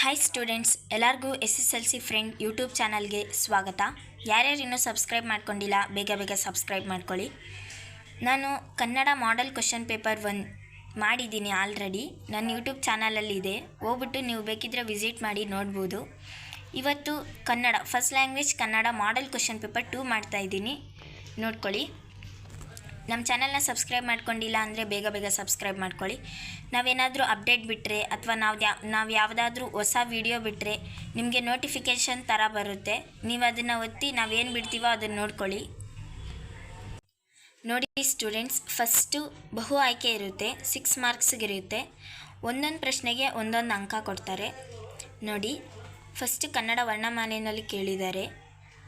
Hi students ಎಲ್ಲರಿಗೂ S S L C friend YouTube ಚಾನಲ್ಗೆ ಸ್ವಾಗತ. ಯಾರ್ಯಾರು ಇನ್ನೂ ಸಬ್ಸ್ಕ್ರೈಬ್ ಮಾಡ್ಕೊಂಡಿಲ್ಲ, ಬೇಗ ಬೇಗ ಸಬ್ಸ್ಕ್ರೈಬ್ ಮಾಡ್ಕೊಳ್ಳಿ. ನಾನು Kannada model question paper one ಮಾಡಿದ್ದೀನಿ ಆಲ್ರೆಡಿ ನನ್ನ ಯೂಟ್ಯೂಬ್ ಚಾನಲಲ್ಲಿದೆ ಹೋಗ್ಬಿಟ್ಟು ನೀವು ಬೇಕಿದ್ರೆ ವಿಸಿಟ್ ಮಾಡಿ ನೋಡ್ಬೋದು. ಇವತ್ತು Kannada first language Kannada model question paper two ಮಾಡ್ತಾಯಿದ್ದೀನಿ ನೋಡ್ಕೊಳ್ಳಿ. ನಮ್ಮ ಚಾನಲ್ನ ಸಬ್ಸ್ಕ್ರೈಬ್ ಮಾಡ್ಕೊಂಡಿಲ್ಲ ಅಂದರೆ ಬೇಗ ಬೇಗ ಸಬ್ಸ್ಕ್ರೈಬ್ ಮಾಡ್ಕೊಳ್ಳಿ. ನಾವೇನಾದರೂ ಅಪ್ಡೇಟ್ ಬಿಟ್ಟರೆ ಅಥವಾ ನಾವು ಯಾ, ನಾವು ಯಾವುದಾದ್ರೂ ಹೊಸ ವೀಡಿಯೋ ಬಿಟ್ಟರೆ ನಿಮಗೆ ನೋಟಿಫಿಕೇಷನ್ ಥರ ಬರುತ್ತೆ. ನೀವು ಅದನ್ನು ಒತ್ತಿ ನಾವೇನು ಬಿಡ್ತೀವೋ ಅದನ್ನು ನೋಡ್ಕೊಳ್ಳಿ. ನೋಡಿ ಸ್ಟೂಡೆಂಟ್ಸ್ ಫಸ್ಟು ಬಹು ಆಯ್ಕೆ ಇರುತ್ತೆ ಸಿಕ್ಸ್ ಮಾರ್ಕ್ಸ್ಗಿರುತ್ತೆ ಒಂದೊಂದು ಪ್ರಶ್ನೆಗೆ ಒಂದೊಂದು ಅಂಕ ಕೊಡ್ತಾರೆ. ನೋಡಿ ಫಸ್ಟ್ ಕನ್ನಡ ವರ್ಣಮಾಲೆಯಲ್ಲಿ ಕೇಳಿದ್ದಾರೆ.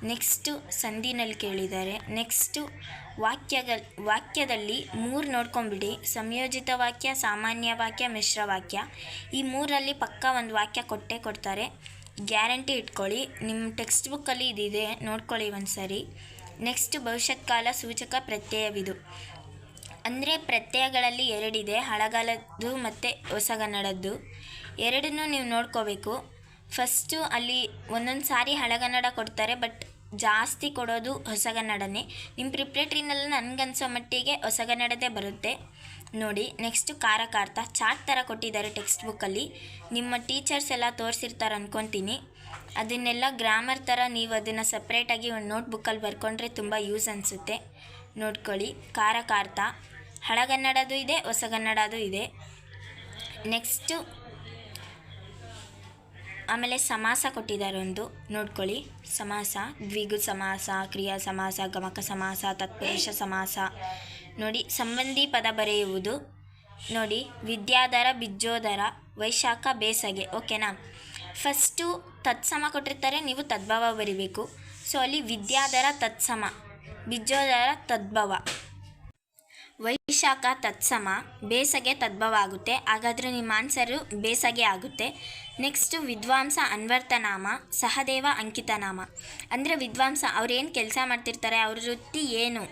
ನೆಕ್ಸ್ಟು ಸಂಧಿನಲ್ಲಿ ಕೇಳಿದ್ದಾರೆ ನೆಕ್ಸ್ಟು ವಾಕ್ಯಗಳು ವಾಕ್ಯದಲ್ಲಿ ಮೂರು ನೋಡ್ಕೊಂಬಿಡಿ. ಸಂಯೋಜಿತ ವಾಕ್ಯ, ಸಾಮಾನ್ಯ ವಾಕ್ಯ, ಮಿಶ್ರ ವಾಕ್ಯ. ಈ ಮೂರಲ್ಲಿ ಪಕ್ಕ ಒಂದು ವಾಕ್ಯ ಕೊಟ್ಟೇ ಕೊಡ್ತಾರೆ. ಗ್ಯಾರಂಟಿ ಇಟ್ಕೊಳ್ಳಿ. ನಿಮ್ಮ ಟೆಕ್ಸ್ಟ್ ಬುಕ್ಕಲ್ಲಿ ಇದಿದೆ, ನೋಡ್ಕೊಳ್ಳಿ ಒಂದು ಸರಿ ನೆಕ್ಸ್ಟ್ ಭವಿಷ್ಯತ್ ಕಾಲ ಸೂಚಕ ಪ್ರತ್ಯಯವಿದು. ಅಂದರೆ ಪ್ರತ್ಯಯಗಳಲ್ಲಿ ಎರಡಿದೆ, ಹಳಗಾಲದ್ದು ಮತ್ತು ಹೊಸಗನ್ನಡದ್ದು. ಎರಡನ್ನೂ ನೀವು ನೋಡ್ಕೋಬೇಕು. ಫಸ್ಟು ಅಲ್ಲಿ ಒಂದೊಂದು ಸಾರಿ ಹಳಗನ್ನಡ ಕೊಡ್ತಾರೆ, ಬಟ್ ಜಾಸ್ತಿ ಕೊಡೋದು ಹೊಸಗನ್ನಡನೇ. ನಿಮ್ಮ ಪ್ರಿಪ್ರೇಟ್ರಿನೆಲ್ಲ ನನಗನ್ಸೋ ಮಟ್ಟಿಗೆ ಹೊಸಗನ್ನಡದೇ ಬರುತ್ತೆ. ನೋಡಿ ನೆಕ್ಸ್ಟು ಕಾರಕಾರ್ಥ ಚಾರ್ಟ್ ಥರ ಕೊಟ್ಟಿದ್ದಾರೆ ಟೆಕ್ಸ್ಟ್ ಬುಕ್ಕಲ್ಲಿ ನಿಮ್ಮ ಟೀಚರ್ಸ್ ಎಲ್ಲ ತೋರಿಸಿರ್ತಾರೆ ಅಂದ್ಕೊತೀನಿ ಅದನ್ನೆಲ್ಲ ಗ್ರಾಮರ್ ಥರ ನೀವು ಅದನ್ನು ಸಪ್ರೇಟಾಗಿ ಒಂದು ನೋಟ್ಬುಕ್ಕಲ್ಲಿ ಬರ್ಕೊಂಡ್ರೆ ತುಂಬ ಯೂಸ್ ಅನಿಸುತ್ತೆ. ನೋಡ್ಕೊಳ್ಳಿ ಕಾರಕಾರ್ಥ ಹಳಗನ್ನಡದು ಇದೆ, ಹೊಸಗನ್ನಡದು ಇದೆ. ನೆಕ್ಸ್ಟು ಆಮೇಲೆ ಸಮಾಸ ಕೊಟ್ಟಿದ್ದಾರೆ ಒಂದು ನೋಡ್ಕೊಳ್ಳಿ. ಸಮಾಸ, ದ್ವಿಗು ಸಮಾಸ, ಕ್ರಿಯಾ ಸಮಾಸ, ಗಮಕ ಸಮಾಸ, ತತ್ಪುರುಷ ಸಮಾಸ. ನೋಡಿ, ಸಂಬಂಧಿ ಪದ ಬರೆಯುವುದು. ನೋಡಿ, ವಿದ್ಯಾಧರ ಬಿಜ್ಜೋದರ ವೈಶಾಖ, ಬೇಸಗೆ. ಓಕೆನಾ? ಫಸ್ಟು ತತ್ಸಮ ಕೊಟ್ಟಿರ್ತಾರೆ, ನೀವು ತದ್ಭವ ಬರಿಬೇಕು. ಸೊ, ಅಲ್ಲಿ ವಿದ್ಯಾಧರ, ತತ್ಸಮ ಬಿಜ್ಜೋದರ ತದ್ಭವ. ವೈಶಾಖ ತತ್ಸಮ, ಬೇಸಗೆ ತದ್ಭವ ಆಗುತ್ತೆ ಹಾಗಾದರೆ ನಿಮ್ಮ ಆನ್ಸರು ಬೇಸಗೆ ಆಗುತ್ತೆ. ನೆಕ್ಸ್ಟು ವಿದ್ವಾಂಸ ಅನ್ವರ್ತನಾಮ, ಸಹದೇವ ಅಂಕಿತನಾಮ. ಅಂದರೆ ವಿದ್ವಾಂಸ ಅವ್ರೇನು ಕೆಲಸ ಮಾಡ್ತಿರ್ತಾರೆ, ಅವ್ರ ವೃತ್ತಿ ಏನು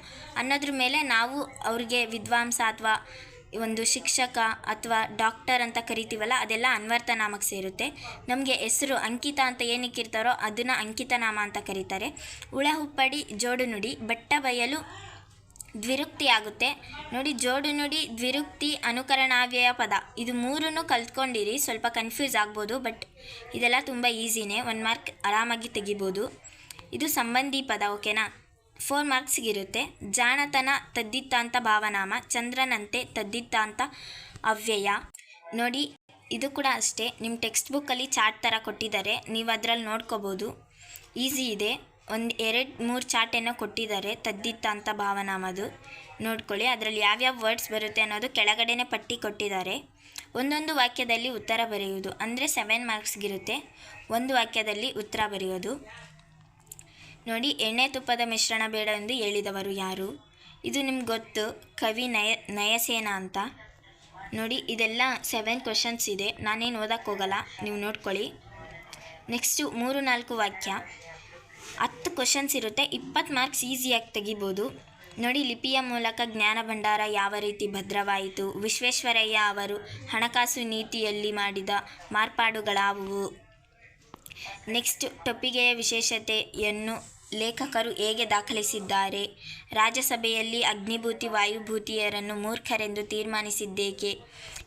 ಅನ್ನೋದ್ರ ಮೇಲೆ ನಾವು ಅವ್ರಿಗೆ ವಿದ್ವಾಂಸ ಅಥವಾ ಒಂದು ಶಿಕ್ಷಕ ಅಥವಾ ಡಾಕ್ಟರ್ ಅಂತ ಕರಿತೀವಲ್ಲ, ಅದೆಲ್ಲ ಅನ್ವರ್ಥನಾಮಕ್ಕೆ ಸೇರುತ್ತೆ. ನಮಗೆ ಹೆಸರು ಅಂಕಿತ ಅಂತ ಏನಕ್ಕಿರ್ತಾರೋ ಅದನ್ನು ಅಂಕಿತನಾಮ ಅಂತ ಕರೀತಾರೆ. ಉಳ ಹುಪ್ಪಡಿ, ಜೋಡು ನುಡಿ ಬಟ್ಟ ಬಯಲು ದ್ವಿರುಕ್ತಿ ಆಗುತ್ತೆ ನೋಡಿ, ಜೋಡು ನುಡಿ ದ್ವಿರುಕ್ತಿ ಅನುಕರಣಾವ್ಯಯ ಪದ. ಇದು ಮೂರನ್ನು ಕಲ್ತ್ಕೊಂಡಿರಿ, ಸ್ವಲ್ಪ ಕನ್ಫ್ಯೂಸ್ ಆಗ್ಬೋದು ಬಟ್ ಇದೆಲ್ಲ ತುಂಬ ಈಸಿನೇ ಒನ್ ಮಾರ್ಕ್ ಆರಾಮಾಗಿ ತೆಗಿಬೋದು. ಇದು ಸಂಬಂಧಿ ಪದ ಓಕೆನಾ ಫೋರ್ ಮಾರ್ಕ್ಸ್ಗಿರುತ್ತೆ ಜಾಣತನ ತದ್ದಿತ್ತಾಂತ ಭಾವನಾಮ, ಚಂದ್ರನಂತೆ ತದ್ದಿತ್ತಾಂತ ಅವ್ಯಯ. ನೋಡಿ, ಇದು ಕೂಡ ಅಷ್ಟೇ. ನಿಮ್ಮ ಟೆಕ್ಸ್ಟ್ ಬುಕ್ಕಲ್ಲಿ ಚಾರ್ಟ್ ಥರ ಕೊಟ್ಟಿದ್ದಾರೆ. ನೀವು ಅದರಲ್ಲಿ ನೋಡ್ಕೋಬೋದು. ಈಸಿ ಇದೆ. ಒಂದು ಎರಡು ಮೂರು ಚಾರ್ಟ್ ಏನೋ ಕೊಟ್ಟಿದ್ದಾರೆ, ತದ್ದಿತ್ತ ಅಂತ ಭಾವನಾಮದು ನೋಡ್ಕೊಳ್ಳಿ, ಅದರಲ್ಲಿ ಯಾವ್ಯಾವ ವರ್ಡ್ಸ್ ಬರುತ್ತೆ ಅನ್ನೋದು ಕೆಳಗಡೆನೇ ಪಟ್ಟಿ ಕೊಟ್ಟಿದ್ದಾರೆ. ಒಂದೊಂದು ವಾಕ್ಯದಲ್ಲಿ ಉತ್ತರ ಬರೆಯುವುದು, ಅಂದರೆ ಸೆವೆನ್ ಮಾರ್ಕ್ಸ್ಗಿರುತ್ತೆ ಒಂದು ವಾಕ್ಯದಲ್ಲಿ ಉತ್ತರ ಬರೆಯೋದು. ನೋಡಿ, ಎಣ್ಣೆ ತುಪ್ಪದ ಮಿಶ್ರಣ ಬೇಡ ಎಂದು ಹೇಳಿದವರು ಯಾರು? ಇದು ನಿಮ್ಗೆ ಗೊತ್ತು, ಕವಿ ನಯ, ನಯಸೇನ ಅಂತ. ನೋಡಿ, ಇದೆಲ್ಲ ಸೆವೆನ್ ಕ್ವೆಶನ್ಸ್ ಇದೆ, ನಾನೇನು ಓದೋಕ್ಕೋಗಲ್ಲ ನೀವು ನೋಡ್ಕೊಳ್ಳಿ. ನೆಕ್ಸ್ಟು ಮೂರು ನಾಲ್ಕು ವಾಕ್ಯ. ಹತ್ತು ಕ್ವಶನ್ಸ್ ಇರುತ್ತೆ, ಇಪ್ಪತ್ತು ಮಾರ್ಕ್ಸ್ ಈಸಿಯಾಗಿ ತೆಗಿಬೋದು. ನೋಡಿ, ಲಿಪಿಯ ಮೂಲಕ ಜ್ಞಾನ ಭಂಡಾರ ಯಾವ ರೀತಿ ಭದ್ರವಾಯಿತು, ವಿಶ್ವೇಶ್ವರಯ್ಯ ಅವರು ಹಣಕಾಸು ನೀತಿಯಲ್ಲಿ ಮಾಡಿದ ಮಾರ್ಪಾಡುಗಳಾವುವು? ನೆಕ್ಸ್ಟ್ ಟೊಪ್ಪಿಗೆಯ ವಿಶೇಷತೆಯನ್ನು ಲೇಖಕರು ಹೇಗೆ ದಾಖಲಿಸಿದ್ದಾರೆ? ರಾಜ್ಯಸಭೆಯಲ್ಲಿ ಅಗ್ನಿಭೂತಿ ವಾಯುಭೂತಿಯರನ್ನು ಮೂರ್ಖರೆಂದು ತೀರ್ಮಾನಿಸಿದ್ದೇಕೆ?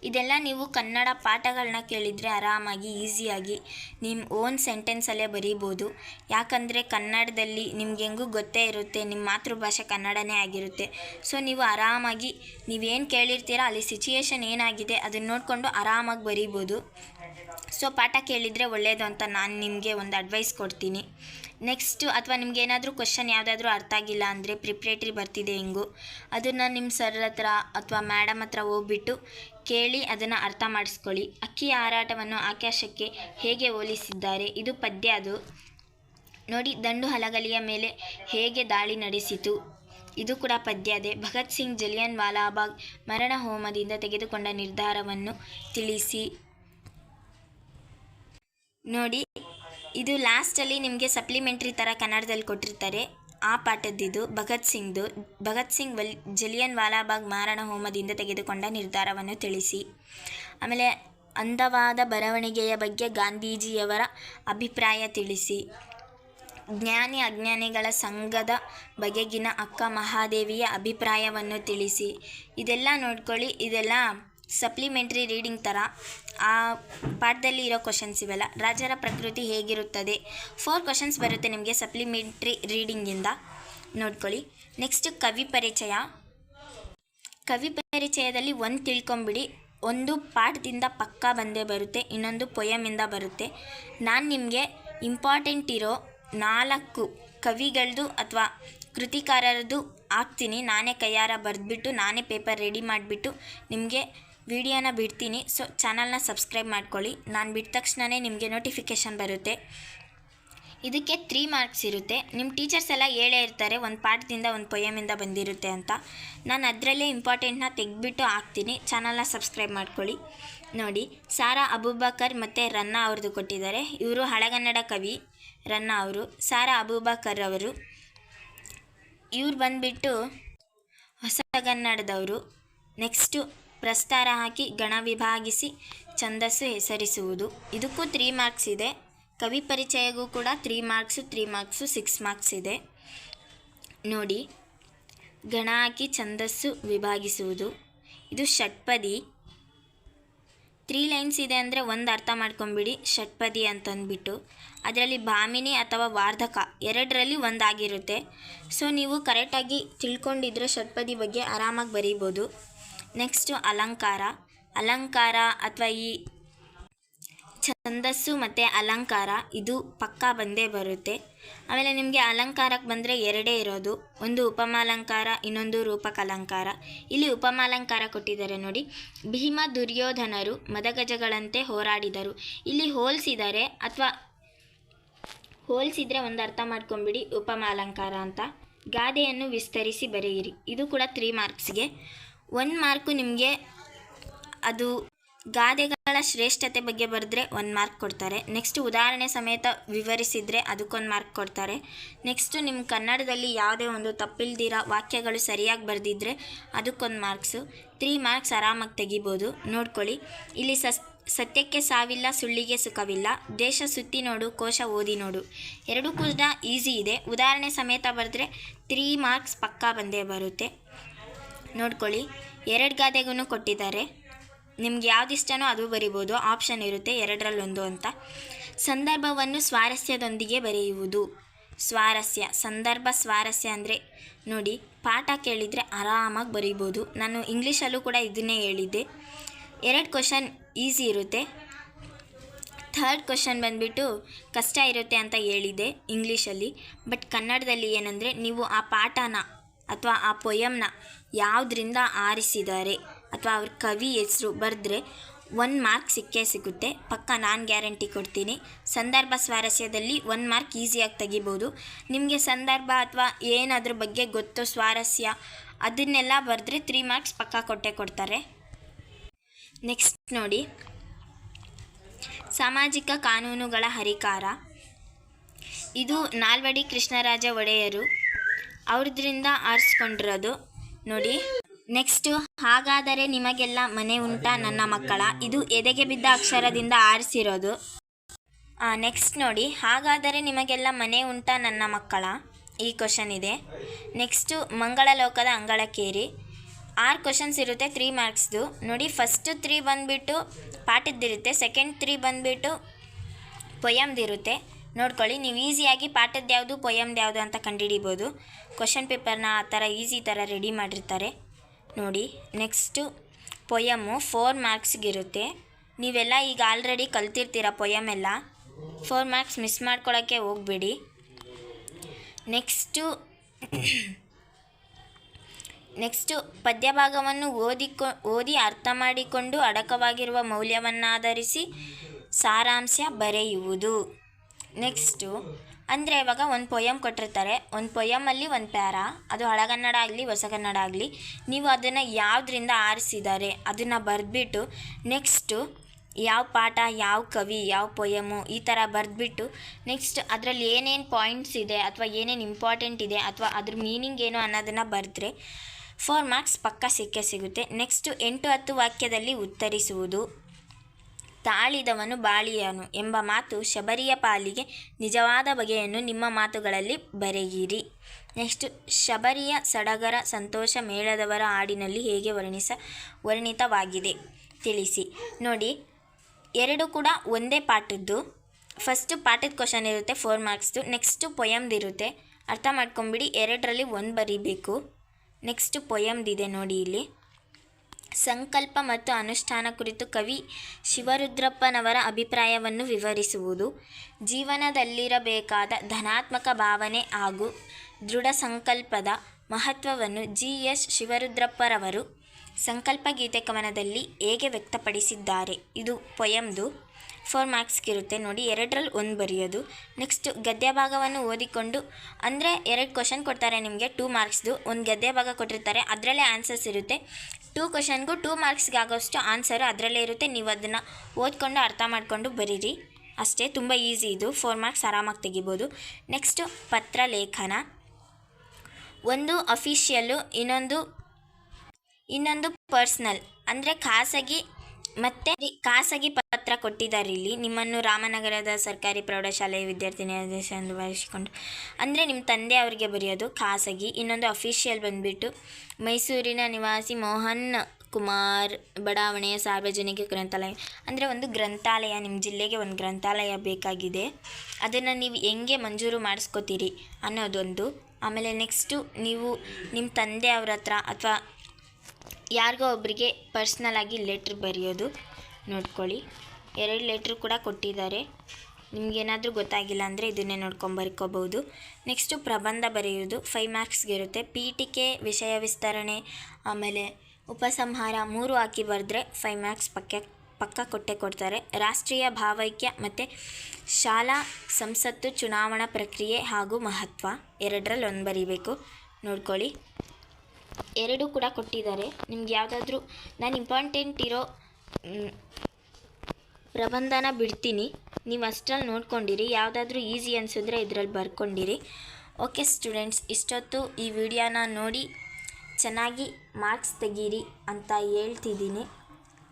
ಇದೆಲ್ಲ ನೀವು ಕನ್ನಡ ಪಾಠಗಳನ್ನ ಕೇಳಿದರೆ ಆರಾಮಾಗಿ, ಈಸಿಯಾಗಿ ನಿಮ್ಮ ಓನ್ ಸೆಂಟೆನ್ಸಲ್ಲೇ ಬರೀಬೋದು. ಯಾಕಂದರೆ ಕನ್ನಡದಲ್ಲಿ ನಿಮ್ಗೆ ಹೆಂಗೂ ಗೊತ್ತೇ ಇರುತ್ತೆ, ನಿಮ್ಮ ಮಾತೃಭಾಷೆ ಕನ್ನಡನೇ ಆಗಿರುತ್ತೆ. ಸೊ, ನೀವು ಆರಾಮಾಗಿ, ನೀವೇನು ಕೇಳಿರ್ತೀರ, ಅಲ್ಲಿ ಸಿಚುಯೇಷನ್ ಏನಾಗಿದೆ ಅದನ್ನು ನೋಡಿಕೊಂಡು ಆರಾಮಾಗಿ ಬರೀಬೋದು. ಸೊ, ಪಾಠ ಕೇಳಿದರೆ ಒಳ್ಳೆಯದು ಅಂತ ನಾನು ನಿಮಗೆ ಒಂದು ಅಡ್ವೈಸ್ ಕೊಡ್ತೀನಿ. ನೆಕ್ಸ್ಟು ಅಥವಾ ನಿಮ್ಗೆ ಏನಾದರೂ ಕ್ವಶನ್ ಯಾವುದಾದ್ರೂ ಅರ್ಥ ಆಗಿಲ್ಲ ಅಂದರೆ ಪ್ರಿಪ್ರೇಟ್ರಿ ಬರ್ತಿದೆ ಹೆಂಗು, ಅದನ್ನು ನಿಮ್ಮ ಸರ್ ಹತ್ರ ಅಥವಾ ಮ್ಯಾಡಮ್ ಹತ್ರ ಹೋಗ್ಬಿಟ್ಟು ಕೇಳಿ ಅದನ್ನು ಅರ್ಥ ಮಾಡಿಸ್ಕೊಳ್ಳಿ. ಅಕ್ಕಿಯ ಹಾರಾಟವನ್ನು ಆಕಾಶಕ್ಕೆ ಹೇಗೆ ಹೋಲಿಸಿದ್ದಾರೆ, ಇದು ಪದ್ಯ ಅದು. ನೋಡಿ, ದಂಡು ಹಲಗಲಿಯ ಮೇಲೆ ಹೇಗೆ ದಾಳಿ ನಡೆಸಿತು, ಇದು ಕೂಡ ಪದ್ಯ ಭಗತ್ ಸಿಂಗ್ ಜಲಿಯನ್ ವಾಲಾಬಾಗ್ ಮರಣ ಹೋಮದಿಂದ ತೆಗೆದುಕೊಂಡ ನಿರ್ಧಾರವನ್ನು ತಿಳಿಸಿ. ನೋಡಿ ಇದು ಲಾಸ್ಟಲ್ಲಿ ನಿಮಗೆ ಸಪ್ಲಿಮೆಂಟ್ರಿ ಥರ ಕನ್ನಡದಲ್ಲಿ ಕೊಟ್ಟಿರ್ತಾರೆ. ಆ ಪಾಠದ್ದಿದು ಭಗತ್ ಸಿಂಗ್ದು. ಭಗತ್ ಸಿಂಗ್ ವಲ್ ಜಲಿಯನ್ ವಾಲಾಬಾಗ್ ಮಾರಣ ಹೋಮದಿಂದ ತೆಗೆದುಕೊಂಡ ನಿರ್ಧಾರವನ್ನು ತಿಳಿಸಿ. ಆಮೇಲೆ ಅಂದವಾದ ಬರವಣಿಗೆಯ ಬಗ್ಗೆ ಗಾಂಧೀಜಿಯವರ ಅಭಿಪ್ರಾಯ ತಿಳಿಸಿ. ಜ್ಞಾನಿ ಅಜ್ಞಾನಿಗಳ ಸಂಘದ ಬಗೆಗಿನ ಅಕ್ಕ ಮಹಾದೇವಿಯ ಅಭಿಪ್ರಾಯವನ್ನು ತಿಳಿಸಿ. ಇದೆಲ್ಲ ನೋಡ್ಕೊಳ್ಳಿ, ಇದೆಲ್ಲ ಸಪ್ಲಿಮೆಂಟ್ರಿ ರೀಡಿಂಗ್ ಥರ ಆ ಪಾಠದಲ್ಲಿ ಇರೋ ಕ್ವಶನ್ಸ್ ಇವೆಲ್ಲ, ರಾಜರ ಪ್ರಕೃತಿ ಹೇಗಿರುತ್ತದೆ? ಫೋರ್ ಕ್ವಶನ್ಸ್ ಬರುತ್ತೆ ನಿಮಗೆ ಸಪ್ಲಿಮೆಂಟ್ರಿ ರೀಡಿಂಗಿಂದ ನೋಡ್ಕೊಳ್ಳಿ. ನೆಕ್ಸ್ಟ್ ಕವಿ ಪರಿಚಯ. ಕವಿ ಪರಿಚಯದಲ್ಲಿ ಒಂದು ತಿಳ್ಕೊಂಬಿಡಿ, ಒಂದು ಪಾಠದಿಂದ ಪಕ್ಕಾ ಬಂದೇ ಬರುತ್ತೆ, ಇನ್ನೊಂದು ಪೊಯಮಿಂದ ಬರುತ್ತೆ. ನಾನು ನಿಮಗೆ ಇಂಪಾರ್ಟೆಂಟ್ ಇರೋ ನಾಲ್ಕು ಕವಿಗಳದ್ದು ಅಥವಾ ಕೃತಿಕಾರರದ್ದು ಹಾಕ್ತೀನಿ. ನಾನೇ ಕೈಯಾರ ಬರೆದ್ಬಿಟ್ಟು, ನಾನೇ ಪೇಪರ್ ರೆಡಿ ಮಾಡಿಬಿಟ್ಟು ನಿಮಗೆ ವಿಡಿಯೋನ ಬಿಡ್ತೀನಿ. ಸೊ ಚಾನಲ್ನ ಸಬ್ಸ್ಕ್ರೈಬ್ ಮಾಡ್ಕೊಳ್ಳಿ. ನಾನು ಬಿಟ್ಟ ತಕ್ಷಣವೇ ನಿಮಗೆ ನೋಟಿಫಿಕೇಷನ್ ಬರುತ್ತೆ. ಇದಕ್ಕೆ ತ್ರೀ ಮಾರ್ಕ್ಸ್ ಇರುತ್ತೆ. ನಿಮ್ಮ ಟೀಚರ್ಸ್ ಎಲ್ಲ ಹೇಳೇ ಇರ್ತಾರೆ, ಒಂದು ಪಾಠದಿಂದ ಒಂದು ಪೊಯಮಿಂದ ಬಂದಿರುತ್ತೆ ಅಂತ. ನಾನು ಅದರಲ್ಲೇ ಇಂಪಾರ್ಟೆಂಟ್ನ ತೆಗೆದ್ಬಿಟ್ಟು ಹಾಕ್ತೀನಿ. ಚಾನಲ್ನ ಸಬ್ಸ್ಕ್ರೈಬ್ ಮಾಡ್ಕೊಳ್ಳಿ. ನೋಡಿ, ಸಾರಾ ಅಬೂಬಕರ್ ಮತ್ತು ರನ್ನ ಅವ್ರದ್ದು ಕೊಟ್ಟಿದ್ದಾರೆ. ಇವರು ಹಳೆಗನ್ನಡ ಕವಿ, ರನ್ನ ಅವರು. ಸಾರಾ ಅಬೂಬಕರ್ ಅವರು. ಇವ್ರು ಬಂದುಬಿಟ್ಟು ಹೊಸಗನ್ನಡದವರು. ನೆಕ್ಸ್ಟು ಪ್ರಸ್ತಾರ ಹಾಕಿ ಗಣ ವಿಭಾಗಿಸಿ ಛಂದಸ್ಸು ಹೆಸರಿಸುವುದು. ಇದಕ್ಕೂ ತ್ರೀ ಮಾರ್ಕ್ಸ್ ಇದೆ. ಕವಿ ಪರಿಚಯಗೂ ಕೂಡ three marks three marks six marks ಇದೆ. ನೋಡಿ, ಗಣ ಹಾಕಿ ಛಂದಸ್ಸು ವಿಭಾಗಿಸುವುದು. ಇದು ಷಟ್ಪದಿ. ತ್ರೀ ಲೈನ್ಸ್ ಇದೆ ಅಂದರೆ ಒಂದು ಅರ್ಥ ಮಾಡ್ಕೊಂಬಿಡಿ ಷಟ್ಪದಿ ಅಂತಂದ್ಬಿಟ್ಟು. ಅದರಲ್ಲಿ ಭಾಮಿನಿ ಅಥವಾ ವಾರ್ಧಕ ಎರಡರಲ್ಲಿ ಒಂದಾಗಿರುತ್ತೆ. ಸೊ ನೀವು ಕರೆಕ್ಟಾಗಿ ತಿಳ್ಕೊಂಡಿದ್ರೆ ಷಟ್ಪದಿ ಬಗ್ಗೆ ಆರಾಮಾಗಿ ಬರೀಬೋದು. ನೆಕ್ಸ್ಟು ಅಲಂಕಾರ ಅಲಂಕಾರ ಅಥವಾ ಈ ಛಂದಸ್ಸು ಮತ್ತು ಅಲಂಕಾರ, ಇದು ಪಕ್ಕಾ ಬಂದೇ ಬರುತ್ತೆ. ಆಮೇಲೆ ನಿಮಗೆ ಅಲಂಕಾರಕ್ಕೆ ಬಂದರೆ ಎರಡೇ ಇರೋದು. ಒಂದು ಉಪಮಾಲಂಕಾರ, ಇನ್ನೊಂದು ರೂಪಕ ಅಲಂಕಾರ ಇಲ್ಲಿ ಉಪಮಾಲಂಕಾರ ಕೊಟ್ಟಿದ್ದಾರೆ ನೋಡಿ. ಭೀಮ ದುರ್ಯೋಧನರು ಮದಗಜಗಳಂತೆ ಹೋರಾಡಿದರು. ಇಲ್ಲಿ ಹೋಲಿಸಿದರೆ ಅಥವಾ ಹೋಲಿಸಿದರೆ ಒಂದು ಅರ್ಥ ಮಾಡ್ಕೊಂಬಿಡಿ, ಉಪಮಾಲಂಕಾರ ಅಂತ. ಗಾದೆಯನ್ನು ವಿಸ್ತರಿಸಿ ಬರೆಯಿರಿ. ಇದು ಕೂಡ ತ್ರೀ ಮಾರ್ಕ್ಸ್ಗೆ ಒಂದು ಮಾರ್ಕು ನಿಮಗೆ ಅದು ಗಾದೆಗಳ ಶ್ರೇಷ್ಠತೆ ಬಗ್ಗೆ ಬರೆದ್ರೆ ಒಂದು ಮಾರ್ಕ್ ಕೊಡ್ತಾರೆ. ನೆಕ್ಸ್ಟ್ ಉದಾಹರಣೆ ಸಮೇತ ವಿವರಿಸಿದರೆ ಅದಕ್ಕೊಂದು ಮಾರ್ಕ್ ಕೊಡ್ತಾರೆ. ನೆಕ್ಸ್ಟು ನಿಮ್ಮ ಕನ್ನಡದಲ್ಲಿ ಯಾವುದೇ ಒಂದು ತಪ್ಪಿಲ್ದಿರ ವಾಕ್ಯಗಳು ಸರಿಯಾಗಿ ಬರೆದಿದ್ರೆ ಅದಕ್ಕೊಂದು ಮಾರ್ಕ್ಸು. ತ್ರೀ ಮಾರ್ಕ್ಸ್ ಆರಾಮಾಗಿ ತೆಗಿಬೋದು. ನೋಡ್ಕೊಳ್ಳಿ. ಇಲ್ಲಿ ಸಸ್, ಸತ್ಯಕ್ಕೆ ಸಾವಿಲ್ಲ, ಸುಳ್ಳಿಗೆ ಸುಖವಿಲ್ಲ. ದೇಶ ಸುತ್ತಿ ನೋಡು, ಕೋಶ ಓದಿ ನೋಡು. ಎರಡೂ ಕೂಡ ಈಸಿ ಇದೆ. ಉದಾಹರಣೆ ಸಮೇತ ಬರೆದ್ರೆ ತ್ರೀ ಮಾರ್ಕ್ಸ್ ಪಕ್ಕಾ ಬಂದೇ ಬರುತ್ತೆ. ನೋಡ್ಕೊಳ್ಳಿ. ಎರಡು ಗಾದೆಗೂ ಕೊಟ್ಟಿದ್ದಾರೆ. ನಿಮ್ಗೆ ಯಾವ್ದು ಇಷ್ಟನೋ ಅದು ಬರಿಬೋದು. ಆಪ್ಷನ್ ಇರುತ್ತೆ ಎರಡರಲ್ಲೊಂದು ಅಂತ. ಸಂದರ್ಭವನ್ನು ಸ್ವಾರಸ್ಯದೊಂದಿಗೆ ಬರೆಯುವುದು. ಸ್ವಾರಸ್ಯ, ಸಂದರ್ಭ ಸ್ವಾರಸ್ಯ ಅಂದರೆ ನೋಡಿ, ಪಾಠ ಕೇಳಿದರೆ ಆರಾಮಾಗಿ ಬರಿಬೋದು. ನಾನು ಇಂಗ್ಲೀಷಲ್ಲೂ ಕೂಡ ಇದನ್ನೇ ಹೇಳಿದ್ದೆ. ಎರಡು ಕ್ವಶನ್ ಈಸಿ ಇರುತ್ತೆ. ಥರ್ಡ್ ಕ್ವಶನ್ ಬಂದುಬಿಟ್ಟು ಕಷ್ಟ ಇರುತ್ತೆ ಅಂತ ಹೇಳಿದೆ ಇಂಗ್ಲೀಷಲ್ಲಿ. ಬಟ್ ಕನ್ನಡದಲ್ಲಿ ಏನಂದರೆ ನೀವು ಆ ಪಾಠನ ಅಥವಾ ಆ ಪೊಯಮ್ನ ಯಾವುದರಿಂದ ಆರಿಸಿದ್ದಾರೆ ಅಥವಾ ಅವ್ರ ಕವಿ ಹೆಸರು ಬರೆದ್ರೆ ಒನ್ ಮಾರ್ಕ್ ಸಿಕ್ಕೇ ಸಿಗುತ್ತೆ. ಪಕ್ಕ ನಾನು ಗ್ಯಾರಂಟಿ ಕೊಡ್ತೀನಿ. ಸಂದರ್ಭ ಸ್ವಾರಸ್ಯದಲ್ಲಿ ಒನ್ ಮಾರ್ಕ್ ಈಸಿಯಾಗಿ ತೆಗಿಬೋದು. ನಿಮಗೆ ಸಂದರ್ಭ ಅಥವಾ ಏನಾದ್ರ ಬಗ್ಗೆ ಗೊತ್ತು ಸ್ವಾರಸ್ಯ, ಅದನ್ನೆಲ್ಲ ಬರೆದ್ರೆ ತ್ರೀ ಮಾರ್ಕ್ಸ್ ಪಕ್ಕ ಕೊಟ್ಟೆ ಕೊಡ್ತಾರೆ. ನೆಕ್ಸ್ಟ್ ನೋಡಿ. ಸಾಮಾಜಿಕ ಕಾನೂನುಗಳ ಹರಿಕಾರ. ಇದು ನಾಲ್ವಡಿ ಕೃಷ್ಣರಾಜ ಒಡೆಯರು ಅವ್ರದ್ರಿಂದ ಆರಿಸ್ಕೊಂಡಿರೋದು. ನೋಡಿ. ನೆಕ್ಸ್ಟು ಹಾಗಾದರೆ ನಿಮಗೆಲ್ಲ ಮನೆ ಉಂಟಾ ನನ್ನ ಮಕ್ಕಳ? ಇದು ಎದೆಗೆ ಬಿದ್ದ ಅಕ್ಷರದಿಂದ ಆರಿಸಿರೋದು. ನೆಕ್ಸ್ಟ್ ನೋಡಿ. ಹಾಗಾದರೆ ನಿಮಗೆಲ್ಲ ಮನೆ ಉಂಟಾ ನನ್ನ ಮಕ್ಕಳ? ಈ ಕ್ವಶನ್ ಇದೆ. ನೆಕ್ಸ್ಟು ಮಂಗಳಲೋಕದ ಅಂಗಳಕ್ಕೇರಿ. ಆರು ಕ್ವಶನ್ಸ್ ಇರುತ್ತೆ ತ್ರೀ ಮಾರ್ಕ್ಸ್ದು ನೋಡಿ ಫಸ್ಟು ತ್ರೀ ಬಂದುಬಿಟ್ಟು ಪಾಠದ್ದಿರುತ್ತೆ ಸೆಕೆಂಡ್ ತ್ರೀ ಬಂದುಬಿಟ್ಟು ಪೊಯಮ್ದಿರುತ್ತೆ ನೋಡ್ಕೊಳ್ಳಿ, ನೀವು ಈಸಿಯಾಗಿ ಪಾಠದ್ದು ಯಾವುದು ಪೊಯಮ್ದು ಯಾವುದು ಅಂತ ಕಂಡುಹಿಡಿಬೋದು. ಕ್ವಶನ್ ಪೇಪರ್ನ ಆ ಥರ ಈಸಿ ಥರ ರೆಡಿ ಮಾಡಿರ್ತಾರೆ. ನೋಡಿ ನೆಕ್ಸ್ಟು ಪೊಯಮ್ಮು ಫೋರ್ ಮಾರ್ಕ್ಸ್ಗಿರುತ್ತೆ ನೀವೆಲ್ಲ ಈಗ ಆಲ್ರೆಡಿ ಕಲ್ತಿರ್ತೀರ ಪೊಯಮ್ ಎಲ್ಲ. ಫೋರ್ ಮಾರ್ಕ್ಸ್ ಮಿಸ್ ಮಾಡ್ಕೊಳ್ಳೋಕ್ಕೆ ಹೋಗಬೇಡಿ. ನೆಕ್ಸ್ಟು ನೆಕ್ಸ್ಟು ಪದ್ಯಭಾಗವನ್ನು ಓದಿಕೊ, ಓದಿ ಅರ್ಥ ಮಾಡಿಕೊಂಡು ಅಡಕವಾಗಿರುವ ಮೌಲ್ಯವನ್ನಾಧರಿಸಿ ಸಾರಾಂಶ ಬರೆಯುವುದು. ನೆಕ್ಸ್ಟು ಅಂದರೆ ಇವಾಗ ಒಂದು ಪೊಯಮ್ ಕೊಟ್ಟಿರ್ತಾರೆ. ಒಂದು ಪೊಯಮಲ್ಲಿ ಒಂದು ಪ್ಯಾರ, ಅದು ಹಳಗನ್ನಡ ಆಗಲಿ, ಹೊಸಗನ್ನಡ ಆಗಲಿ. ನೀವು ಅದನ್ನು ಯಾವುದರಿಂದ ಆರಿಸಿದ್ದಾರೆ? ಅದನ್ನು ಬರೆದ್ಬಿಟ್ಟು ನೆಕ್ಸ್ಟು ಯಾವ ಪಾಠ, ಯಾವ ಕವಿ, ಯಾವ ಪೊಯಮು ಈ ಥರ ಬರೆದ್ಬಿಟ್ಟು ನೆಕ್ಸ್ಟ್ ಅದರಲ್ಲಿ ಏನೇನು ಪಾಯಿಂಟ್ಸ್ ಇದೆ ಅಥವಾ ಏನೇನು ಇಂಪಾರ್ಟೆಂಟ್ ಇದೆ ಅಥವಾ ಅದ್ರ ಮೀನಿಂಗ್ ಏನು ಅನ್ನೋದನ್ನು ಬರೆದ್ರೆ ಫೋರ್ ಮಾರ್ಕ್ಸ್ ಪಕ್ಕ ಸಿಕ್ಕೇ ಸಿಗುತ್ತೆ. ನೆಕ್ಸ್ಟು ಎಂಟು ಹತ್ತು ವಾಕ್ಯದಲ್ಲಿ ಉತ್ತರಿಸುವುದು. ತಾಳಿದವನು ಬಾಳಿಯನು ಎಂಬ ಮಾತು ಶಬರಿಯ ಪಾಲಿಗೆ ನಿಜವಾದ ಬಗೆಯನ್ನು ನಿಮ್ಮ ಮಾತುಗಳಲ್ಲಿ ಬರೆಯಿರಿ. ನೆಕ್ಸ್ಟ್, ಶಬರಿಯ ಸಡಗರ ಸಂತೋಷ ಮೇಳದವರ ಹಾಡಿನಲ್ಲಿ ಹೇಗೆ ವರ್ಣಿಸ, ವರ್ಣಿತವಾಗಿದೆ ತಿಳಿಸಿ. ನೋಡಿ, ಎರಡು ಕೂಡ ಒಂದೇ ಪಾಠದ್ದು. ಫಸ್ಟು ಪಾಠದ ಕ್ವಶನ್ ಇರುತ್ತೆ ಫೋರ್ ಮಾರ್ಕ್ಸ್ದು ನೆಕ್ಸ್ಟು ಪೊಯಮ್ದಿರುತ್ತೆ ಅರ್ಥ ಮಾಡ್ಕೊಂಬಿಡಿ, ಎರಡರಲ್ಲಿ ಒಂದು ಬರೀಬೇಕು. ನೆಕ್ಸ್ಟು ಪೊಯಮ್ದಿದೆ ನೋಡಿ ಇಲ್ಲಿ. ಸಂಕಲ್ಪ ಮತ್ತು ಅನುಷ್ಠಾನ ಕುರಿತು ಕವಿ ಶಿವರುದ್ರಪ್ಪನವರ ಅಭಿಪ್ರಾಯವನ್ನು ವಿವರಿಸುವುದು. ಜೀವನದಲ್ಲಿರಬೇಕಾದ ಧನಾತ್ಮಕ ಭಾವನೆ ಹಾಗೂ ದೃಢ ಸಂಕಲ್ಪದ ಮಹತ್ವವನ್ನು ಜಿ. ಎಸ್. ಶಿವರುದ್ರಪ್ಪರವರು ಸಂಕಲ್ಪ ಗೀತೆ ಕವನದಲ್ಲಿ ಹೇಗೆ ವ್ಯಕ್ತಪಡಿಸಿದ್ದಾರೆ. ಇದು ಪೊಯಮ್ದು ಫೋರ್ ಮಾರ್ಕ್ಸ್ಗಿರುತ್ತೆ ನೋಡಿ ಎರಡರಲ್ಲಿ ಒಂದು ಬರೆಯೋದು. ನೆಕ್ಸ್ಟ್ ಗದ್ಯ ಭಾಗವನ್ನು ಓದಿಕೊಂಡು, ಅಂದರೆ ಎರಡು ಕ್ವಶನ್ ಕೊಡ್ತಾರೆ ನಿಮಗೆ ಟೂ ಮಾರ್ಕ್ಸ್ದು ಒಂದು ಗದ್ಯ ಭಾಗ ಕೊಟ್ಟಿರ್ತಾರೆ, ಅದರಲ್ಲೇ ಆನ್ಸರ್ಸ್ ಇರುತ್ತೆ. ಟೂ ಕ್ವಶನ್ಗೂ ಟೂ ಮಾರ್ಕ್ಸ್ಗೆ ಆಗೋಷ್ಟು ಆನ್ಸರ್ ಅದರಲ್ಲೇ ಇರುತ್ತೆ. ನೀವು ಅದನ್ನು ಓದ್ಕೊಂಡು, ಅರ್ಥ ಮಾಡಿಕೊಂಡು ಬರೀರಿ. ಅಷ್ಟೇ, ತುಂಬ ಈಸಿ ಇದು. ಫೋರ್ ಮಾರ್ಕ್ಸ್ ಆರಾಮಾಗಿ ತೆಗಿಬೋದು. ನೆಕ್ಸ್ಟು ಪತ್ರ ಲೇಖನ ಒಂದು ಅಫಿಷಿಯಲ್ಲು ಇನ್ನೊಂದು ಇನ್ನೊಂದು ಪರ್ಸ್ನಲ್ ಅಂದರೆ ಖಾಸಗಿ ಮತ್ತು ಖಾಸಗಿ ಪತ್ರ ಕೊಟ್ಟಿದ್ದಾರೆ ಇಲ್ಲಿ. ನಿಮ್ಮನ್ನು ರಾಮನಗರದ ಸರ್ಕಾರಿ ಪ್ರೌಢಶಾಲೆಯ ವಿದ್ಯಾರ್ಥಿನಿ ಎಂದು ಬಯಸಿಕೊಂಡು ಅಂದರೆ ನಿಮ್ಮ ತಂದೆ ಅವರಿಗೆ ಬರೆಯೋದು ಖಾಸಗಿ. ಇನ್ನೊಂದು ಅಫಿಷಿಯಲ್ ಬಂದುಬಿಟ್ಟು ಮೈಸೂರಿನ ನಿವಾಸಿ ಮೋಹನ್ ಕುಮಾರ್ ಬಡಾವಣೆಯ ಸಾರ್ವಜನಿಕ ಗ್ರಂಥಾಲಯ. ಅಂದರೆ ಒಂದು ಗ್ರಂಥಾಲಯ ನಿಮ್ಮ ಜಿಲ್ಲೆಗೆ ಒಂದು ಗ್ರಂಥಾಲಯ ಬೇಕಾಗಿದೆ. ಅದನ್ನು ನೀವು ಹೆಂಗೆ ಮಂಜೂರು ಮಾಡಿಸ್ಕೋತೀರಿ ಅನ್ನೋದೊಂದು. ಆಮೇಲೆ ನೆಕ್ಸ್ಟು ನೀವು ನಿಮ್ಮ ತಂದೆ ಅವ್ರ ಹತ್ರ ಅಥವಾ ಯಾರಿಗೋ ಒಬ್ಬರಿಗೆ ಪರ್ಸ್ನಲಾಗಿ ಲೆಟ್ರ್ ಬರೆಯೋದು, ನೋಡ್ಕೊಳ್ಳಿ. ಎರಡು ಲೆಟ್ರ್ ಕೂಡ ಕೊಟ್ಟಿದ್ದಾರೆ. ನಿಮಗೇನಾದರೂ ಗೊತ್ತಾಗಿಲ್ಲ ಅಂದರೆ ಇದನ್ನೇ ನೋಡ್ಕೊಂಡು ಬರ್ಕೋಬೋದು ನೆಕ್ಸ್ಟು ಪ್ರಬಂಧ ಬರೆಯೋದು ಫೈವ್ ಮಾರ್ಕ್ಸ್ಗೆ ಇರುತ್ತೆ ಪೀಠಿಕೆ, ವಿಷಯ ವಿಸ್ತರಣೆ, ಆಮೇಲೆ ಉಪಸಂಹಾರ ಮೂರು ಹಾಕಿ ಬರೆದ್ರೆ ಫೈವ್ ಮಾರ್ಕ್ಸ್ ಪಕ್ಕ ಪಕ್ಕ ಕೊಟ್ಟೆ ಕೊಡ್ತಾರೆ. ರಾಷ್ಟ್ರೀಯ ಭಾವೈಕ್ಯ ಮತ್ತು ಶಾಲಾ ಸಂಸತ್ತು ಚುನಾವಣಾ ಪ್ರಕ್ರಿಯೆ ಹಾಗೂ ಮಹತ್ವ ಎರಡರಲ್ಲಿ ಒಂದು ಬರೀಬೇಕು. ನೋಡ್ಕೊಳ್ಳಿ. ಎರಡು ಕೂಡ ಕೊಟ್ಟಿದ್ದಾರೆ. ನಿಮ್ಗೆ ಯಾವುದಾದ್ರೂ ನಾನು ಇಂಪಾರ್ಟೆಂಟ್ ಇರೋ ಪ್ರಬಂಧನ ಬಿಡ್ತೀನಿ. ನೀವು ಅಷ್ಟರಲ್ಲಿ ನೋಡ್ಕೊಂಡಿರಿ. ಯಾವುದಾದ್ರೂ ಈಸಿ ಅನಿಸಿದ್ರೆ ಇದರಲ್ಲಿ ಬರ್ಕೊಂಡಿರಿ. ಓಕೆ ಸ್ಟೂಡೆಂಟ್ಸ್ ಇಷ್ಟೊತ್ತು ಈ ವಿಡಿಯೋನ ನೋಡಿ ಚೆನ್ನಾಗಿ ಮಾರ್ಕ್ಸ್ ತೆಗೀರಿ ಅಂತ ಹೇಳ್ತಿದ್ದೀನಿ.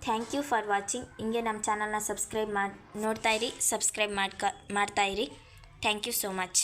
ಥ್ಯಾಂಕ್ ಯು ಫಾರ್ ವಾಚಿಂಗ್ ಹಿಂಗೆ ನಮ್ಮ ಚಾನಲ್ನ ಸಬ್ಸ್ಕ್ರೈಬ್ ಮಾಡಿ ನೋಡ್ತಾಯಿರಿ ಸಬ್ಸ್ಕ್ರೈಬ್ ಮಾಡ್ಕ ಮಾಡ್ತಾಯಿರಿ ಥ್ಯಾಂಕ್ ಯು ಸೋ ಮಚ್